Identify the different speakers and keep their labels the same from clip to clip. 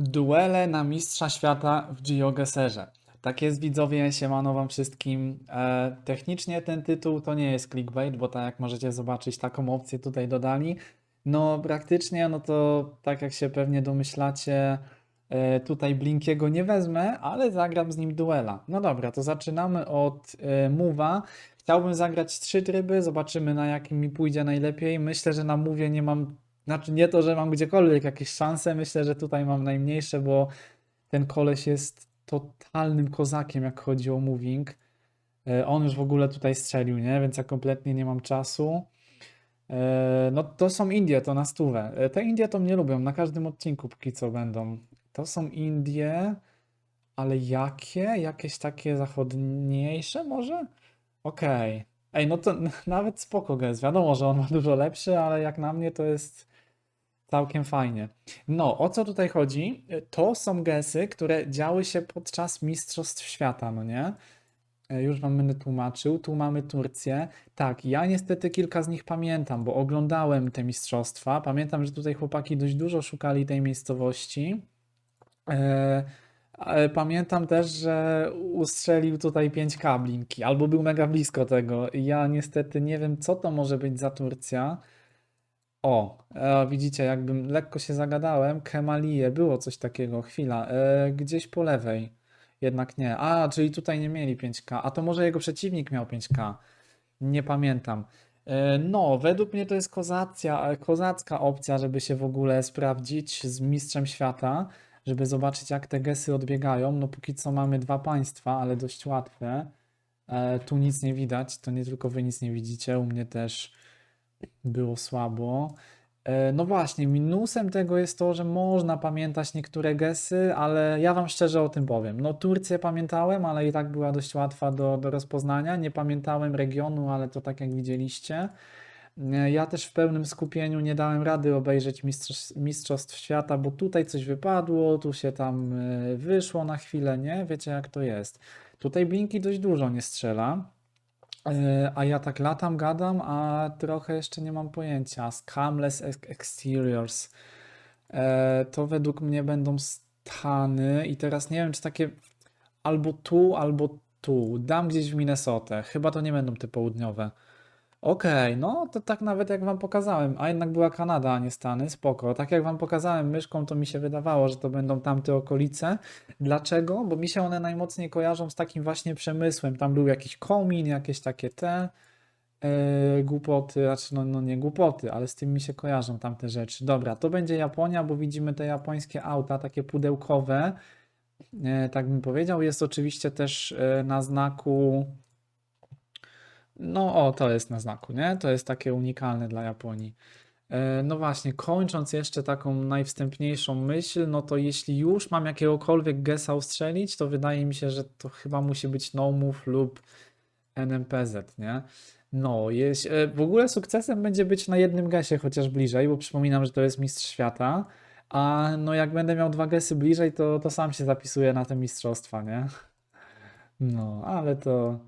Speaker 1: Duele na Mistrza Świata w GeoGuessrze. Tak jest widzowie, siemano wam wszystkim. E, technicznie ten tytuł to nie jest clickbait, bo tak jak możecie zobaczyć, taką opcję tutaj dodali. No praktycznie, no to tak jak się pewnie domyślacie, e, tutaj Blinkiego nie wezmę, ale zagram z nim duela. No dobra, to zaczynamy od e. Chciałbym zagrać trzy tryby, zobaczymy na jakim mi pójdzie najlepiej. Myślę, że na Move'ie nie mam, znaczy nie to, że mam gdziekolwiek jakieś szanse, myślę, że tutaj mam najmniejsze, bo ten koleś jest totalnym kozakiem, jak chodzi o moving. E, On już w ogóle tutaj strzelił, nie? Więc ja kompletnie nie mam czasu. E, No to są Indie, to na stówę. E, Te Indie to mnie lubią, na każdym odcinku póki co będą. To są Indie, ale jakie? Jakieś takie zachodniejsze może? Okej. Ej, no to nawet spoko gest. Wiadomo, że on ma dużo lepszy, ale jak na mnie to jest całkiem fajnie. No, o co tutaj chodzi? To są gesy, które działy się podczas Mistrzostw Świata, no nie? E, Już wam będę tłumaczył. Tu mamy Turcję. Tak, ja niestety kilka z nich pamiętam, bo oglądałem te mistrzostwa. Pamiętam, że tutaj chłopaki dość dużo szukali tej miejscowości. E, ale Pamiętam też, że ustrzelił tutaj 5 kablinki, albo był mega blisko tego. Ja niestety nie wiem, co to może być za Turcja. O, e, widzicie, jakbym lekko się zagadałem. Kemalie, było coś takiego, chwila. E, gdzieś po lewej. Jednak nie. A, czyli tutaj nie mieli 5K. A to może jego przeciwnik miał 5K. Nie pamiętam. E, No, według mnie to jest kozacja, kozacka opcja, żeby się w ogóle sprawdzić z mistrzem świata, żeby zobaczyć, jak te gesy odbiegają. No, póki co mamy dwa państwa, ale dość łatwe. E, Tu nic nie widać, to nie tylko wy nic nie widzicie, u mnie też było słabo. E, No właśnie, minusem tego jest to, że można pamiętać niektóre gesy, ale ja wam szczerze o tym powiem. No Turcję pamiętałem, ale i tak była dość łatwa do, do rozpoznania. Nie pamiętałem regionu, ale to tak jak widzieliście. E, Ja też w pełnym skupieniu nie dałem rady obejrzeć mistrzostw, mistrzostw świata, bo tutaj coś wypadło, tu się tam e, wyszło na chwilę, nie? Wiecie jak to jest. Tutaj Blinki dość dużo nie strzela. E, A ja tak latam, gadam, a trochę jeszcze nie mam pojęcia. Scamless ex- Exteriors. E, To według mnie będą Stany i teraz nie wiem, czy takie albo tu, albo tu. Dam gdzieś w Minnesotę. Chyba to nie będą te południowe. Okej, no to tak nawet jak wam pokazałem, a jednak była Kanada, a nie Stany, spoko. Tak jak wam pokazałem myszką, to mi się wydawało, że to będą tamte okolice. Dlaczego? Bo mi się one najmocniej kojarzą z takim właśnie przemysłem. Tam był jakiś komin, jakieś takie te e, głupoty, znaczy no, no nie głupoty, ale z tym mi się kojarzą tamte rzeczy. Dobra, to będzie Japonia, bo widzimy te japońskie auta, takie pudełkowe. E, tak bym powiedział. Jest oczywiście też e, na znaku. No, o, to jest na znaku, nie? To jest takie unikalne dla Japonii. E, No właśnie, kończąc jeszcze taką najwstępniejszą myśl, no to jeśli już mam jakiegokolwiek gesa ustrzelić, to wydaje mi się, że to chyba musi być no lub NMPZ, nie? No, jeś, e, w ogóle sukcesem będzie być na jednym gesie chociaż bliżej, bo przypominam, że to jest mistrz świata, a no jak będę miał dwa gesy bliżej, to, to sam się zapisuję na te mistrzostwa, nie? No, ale to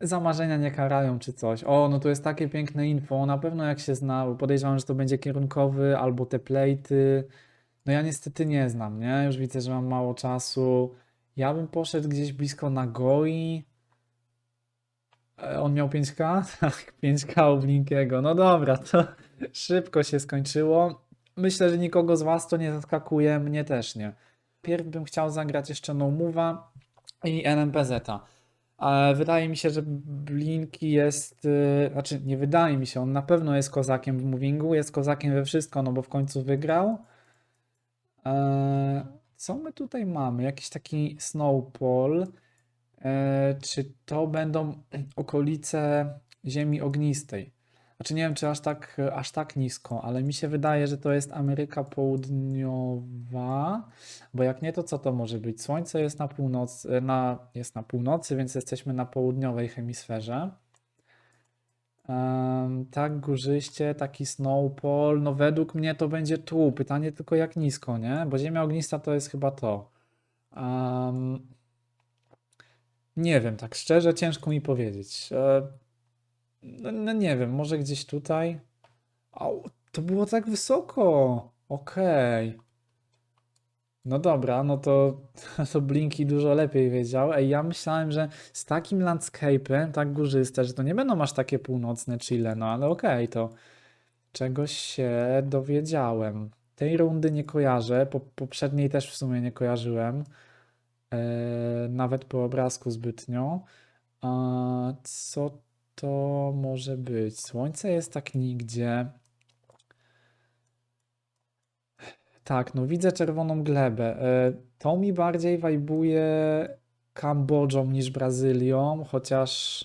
Speaker 1: za marzenia nie karają czy coś. O, no to jest takie piękne info. Na pewno jak się zna, bo podejrzewam, że to będzie kierunkowy albo te plejty. No ja niestety nie znam, nie? Już widzę, że mam mało czasu. Ja bym poszedł gdzieś blisko Nagoi. E, On miał 5K? Tak, 5K u Blinkiego. No dobra, to szybko się skończyło. Myślę, że nikogo z Was to nie zaskakuje, mnie też nie. Pierw bym chciał zagrać jeszcze No Move'a i NMPZ-a. Wydaje mi się, że Blinki jest, y, znaczy nie wydaje mi się, on na pewno jest kozakiem w movingu, jest kozakiem we wszystko, no bo w końcu wygrał. E, co my tutaj mamy? Jakiś taki snowball. E, czy to będą okolice Ziemi Ognistej? Znaczy nie wiem, czy aż tak, aż tak nisko, ale mi się wydaje, że to jest Ameryka Południowa, bo jak nie, to co to może być? Słońce jest na północy, na, jest na północy, więc jesteśmy na południowej hemisferze. Em, tak, górzyście, taki snowpole, no według mnie to będzie tu. Pytanie tylko jak nisko, nie? Bo Ziemia Ognista to jest chyba to. Em, nie wiem, tak szczerze, ciężko mi powiedzieć. E, no, no nie wiem, może gdzieś tutaj. Au, to było tak wysoko. Okej. No dobra, no to, to Blinky dużo lepiej wiedział. Ej, ja myślałem, że z takim landscape'em, tak górzyste, że to nie będą aż takie północne Chile, no ale okej, to czegoś się dowiedziałem. Tej rundy nie kojarzę, po, poprzedniej też w sumie nie kojarzyłem, e, nawet po obrazku zbytnio. A co to może być? Słońce jest tak nigdzie. Tak, no widzę czerwoną glebę. E, To mi bardziej wajbuje Kambodżą niż Brazylią, chociaż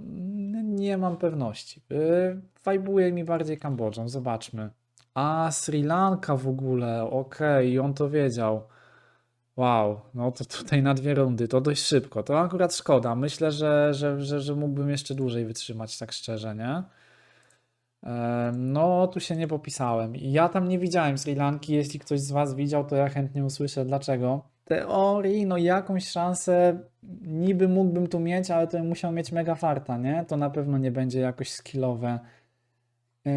Speaker 1: mm, nie mam pewności. E, Wajbuje mi bardziej Kambodżą, zobaczmy. A, Sri Lanka w ogóle, okej, i on to wiedział. Wow, no to tutaj na dwie rundy, to dość szybko. To akurat szkoda. Myślę, że, że, że, że mógłbym jeszcze dłużej wytrzymać, tak szczerze, nie? No, tu się nie popisałem. Ja tam nie widziałem Sri Lanki. Jeśli ktoś z Was widział, to ja chętnie usłyszę dlaczego. Teorii, no jakąś szansę niby mógłbym tu mieć, ale to musiał mieć mega farta, nie? To na pewno nie będzie jakoś skillowe. Yy,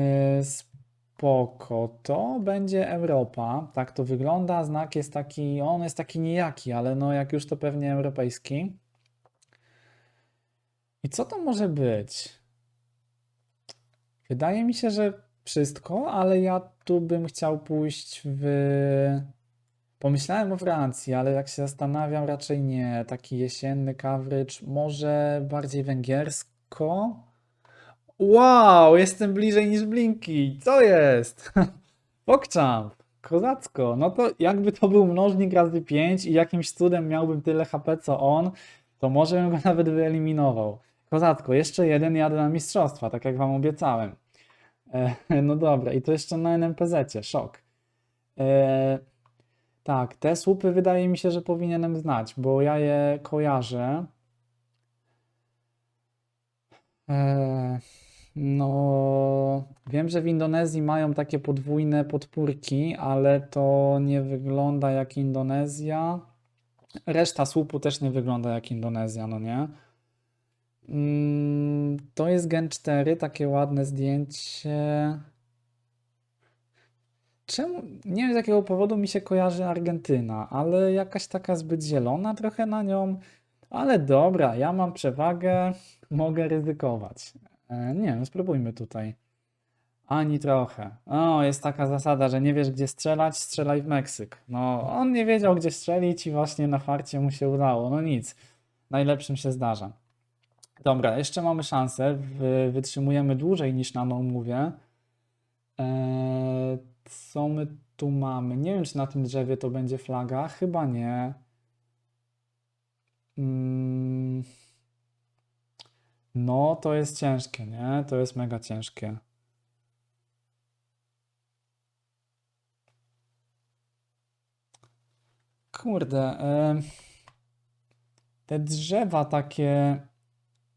Speaker 1: Spoko. To będzie Europa. Tak to wygląda. Znak jest taki, on jest taki nijaki, ale no jak już to pewnie europejski. I co to może być? Wydaje mi się, że wszystko, ale ja tu bym chciał pójść w. Pomyślałem o Francji, ale jak się zastanawiam, raczej nie. Taki jesienny coverage, może bardziej węgiersko. Wow, jestem bliżej niż Blinky. Co jest? PogChamp. Kozacko. No to jakby to był mnożnik razy 5 i jakimś cudem miałbym tyle HP co on, to może bym go nawet wyeliminował. Kozacko, jeszcze jeden jadę na mistrzostwa, tak jak wam obiecałem. E, no dobra, i to jeszcze na NMPZ-cie, szok. E, tak, te słupy wydaje mi się, że powinienem znać, bo ja je kojarzę. E, no, wiem, że w Indonezji mają takie podwójne podpórki, ale to nie wygląda jak Indonezja. Reszta słupu też nie wygląda jak Indonezja, no nie? Mm, to jest Gen 4, takie ładne zdjęcie. Czemu? Nie wiem z jakiego powodu mi się kojarzy Argentyna, ale jakaś taka zbyt zielona trochę na nią. Ale dobra, ja mam przewagę, mogę ryzykować. E, nie wiem, spróbujmy tutaj. Ani trochę. O, jest taka zasada, że nie wiesz gdzie strzelać, strzelaj w Meksyk. No, on nie wiedział gdzie strzelić i właśnie na farcie mu się udało. No nic, najlepszym się zdarza. Dobra, jeszcze mamy szansę. Wy- Wytrzymujemy dłużej niż na no mówię. Eee, co my tu mamy? Nie wiem, czy na tym drzewie to będzie flaga. Chyba nie. Mm, no, to jest ciężkie, nie? To jest mega ciężkie. Kurde, te drzewa takie,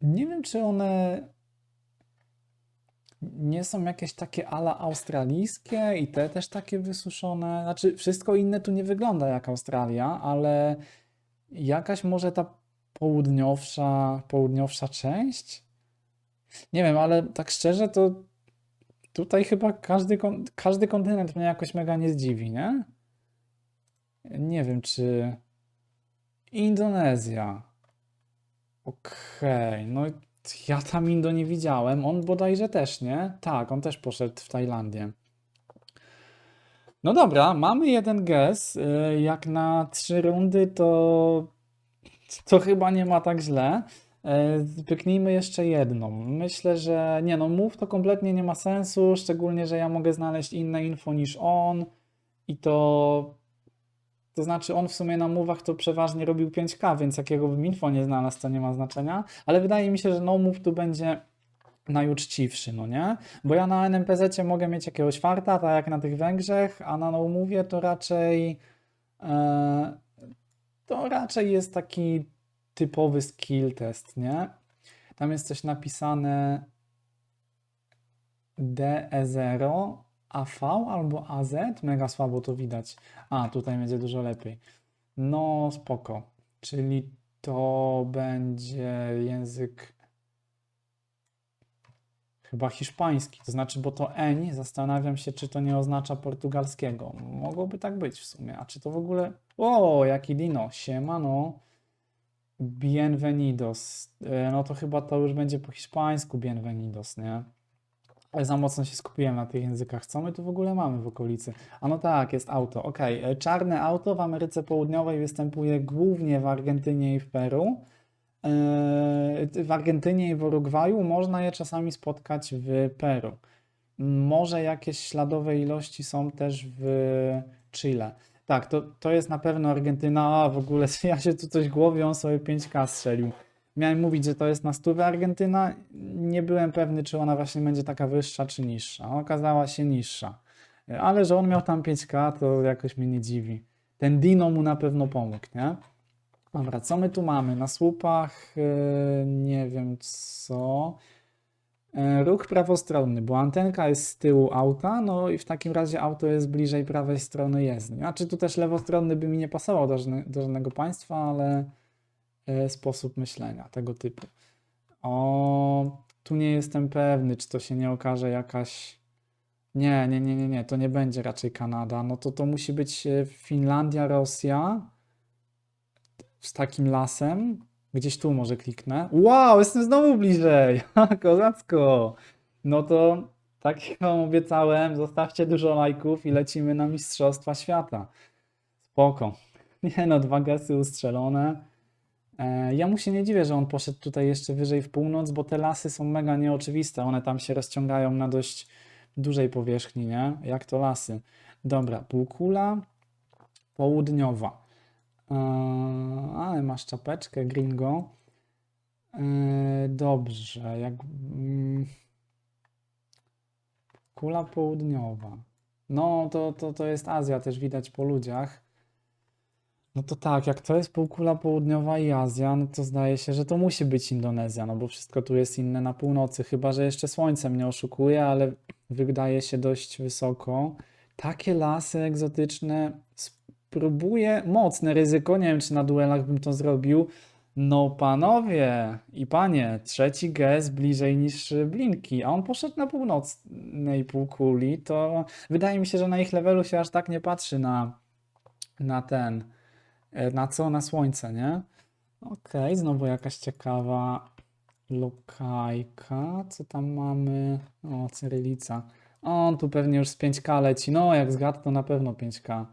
Speaker 1: nie wiem, czy one nie są jakieś takie ala australijskie i te też takie wysuszone. Znaczy, wszystko inne tu nie wygląda jak Australia, ale jakaś może ta południowsza, południowsza część? Nie wiem, ale tak szczerze to tutaj chyba każdy, każdy kontynent mnie jakoś mega nie zdziwi, nie? Nie wiem, czy Indonezja. Okej, no ja tam Indo nie widziałem. On bodajże też, nie? Tak, on też poszedł w Tajlandię. No dobra, mamy jeden guess. Y, Jak na trzy rundy, to, to chyba nie ma tak źle. Y, Pyknijmy jeszcze jedną. Myślę, że nie no, move to kompletnie nie ma sensu, szczególnie, że ja mogę znaleźć inne info niż on i to to znaczy on w sumie na mówach to przeważnie robił 5K, więc jakiego bym info nie znalazł, to nie ma znaczenia, ale wydaje mi się, że no move tu będzie najuczciwszy, no nie? Bo ja na NMPZ mogę mieć jakiegoś farta, tak jak na tych Węgrzech, a na no move'ie to raczej e, to raczej jest taki typowy skill test, nie? Tam jest coś napisane DE0 AV albo AZ, mega słabo to widać. A, tutaj będzie dużo lepiej. No, spoko. Czyli to będzie język Chyba hiszpański, to znaczy, bo to eń, zastanawiam się, czy to nie oznacza portugalskiego. Mogłoby tak być w sumie. A czy to w ogóle. O, jaki dino, siemano. Bienvenidos. E, No to chyba to już będzie po hiszpańsku bienvenidos, nie? Ale za mocno się skupiłem na tych językach. Co my tu w ogóle mamy w okolicy? A no tak, jest auto. Okej, e, czarne auto w Ameryce Południowej występuje głównie w Argentynie i w Peru. E, W Argentynie i w Urugwaju można je czasami spotkać w Peru. Może jakieś śladowe ilości są też w Chile. Tak, to, to jest na pewno Argentyna. A w ogóle ja się tu coś głowię, on sobie 5K strzelił. Miałem mówić, że to jest na stówę Argentyna. Nie byłem pewny, czy ona właśnie będzie taka wyższa, czy niższa. Okazała się niższa. Ale że on miał tam 5K, to jakoś mnie nie dziwi. Ten Dino mu na pewno pomógł, nie? Dobra, co my tu mamy? Na słupach yy, nie wiem co. Yy, Ruch prawostronny, bo antenka jest z tyłu auta, no i w takim razie auto jest bliżej prawej strony jezdni. Znaczy tu też lewostronny by mi nie pasował do, żadne, do żadnego państwa, ale yy, sposób myślenia tego typu. O, tu nie jestem pewny, czy to się nie okaże jakaś. Nie, nie, nie, nie, nie, to nie będzie raczej Kanada. No to to musi być Finlandia, Rosja z takim lasem. Gdzieś tu może kliknę. Wow, jestem znowu bliżej. Kozacko. No to tak jak wam obiecałem, zostawcie dużo lajków i lecimy na Mistrzostwa Świata. Spoko. Nie no, dwa gesy ustrzelone. E, Ja mu się nie dziwię, że on poszedł tutaj jeszcze wyżej w północ, bo te lasy są mega nieoczywiste. One tam się rozciągają na dość dużej powierzchni, nie? Jak to lasy. Dobra, półkula południowa. Masz czapeczkę, gringo. Eee, dobrze, jak... mm, Kula południowa. No, to, to, to jest Azja, też widać po ludziach. No to tak, jak to jest półkula południowa i Azja, no to zdaje się, że to musi być Indonezja, no bo wszystko tu jest inne na północy, chyba że jeszcze słońce mnie oszukuje, ale wydaje się dość wysoko. Takie lasy egzotyczne, spróbuję, mocne ryzyko, nie wiem czy na duelach bym to zrobił. No panowie i panie, trzeci gest bliżej niż Blinki, a on poszedł na północnej półkuli, to wydaje mi się, że na ich levelu się aż tak nie patrzy na, na ten, e, na co? Na słońce, nie? Okej, znowu jakaś ciekawa lokajka, co tam mamy? O, cyrylica. On tu pewnie już z 5K leci, no jak zgadł to na pewno 5K.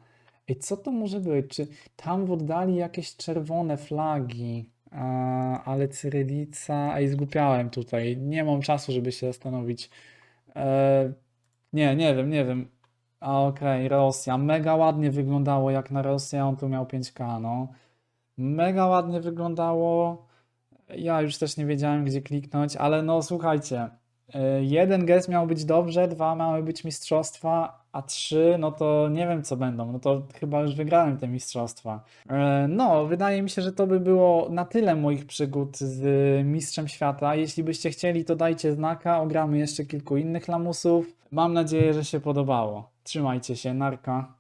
Speaker 1: Ej, co to może być? Czy tam w oddali jakieś czerwone flagi? A, ale cyrylica. Ej, zgłupiałem tutaj. Nie mam czasu, żeby się zastanowić. E, nie, nie wiem, nie wiem. A okej, Rosja. Mega ładnie wyglądało jak na Rosję. On tu miał 5K, no. Mega ładnie wyglądało. Ja już też nie wiedziałem, gdzie kliknąć, ale no słuchajcie. E, Jeden gest miał być dobrze, dwa miały być mistrzostwa, a trzy, no to nie wiem co będą. No to chyba już wygrałem te mistrzostwa. E, No, wydaje mi się, że to by było na tyle moich przygód z Mistrzem Świata. Jeśli byście chcieli, to dajcie znaka. Ogramy jeszcze kilku innych lamusów. Mam nadzieję, że się podobało. Trzymajcie się, narka.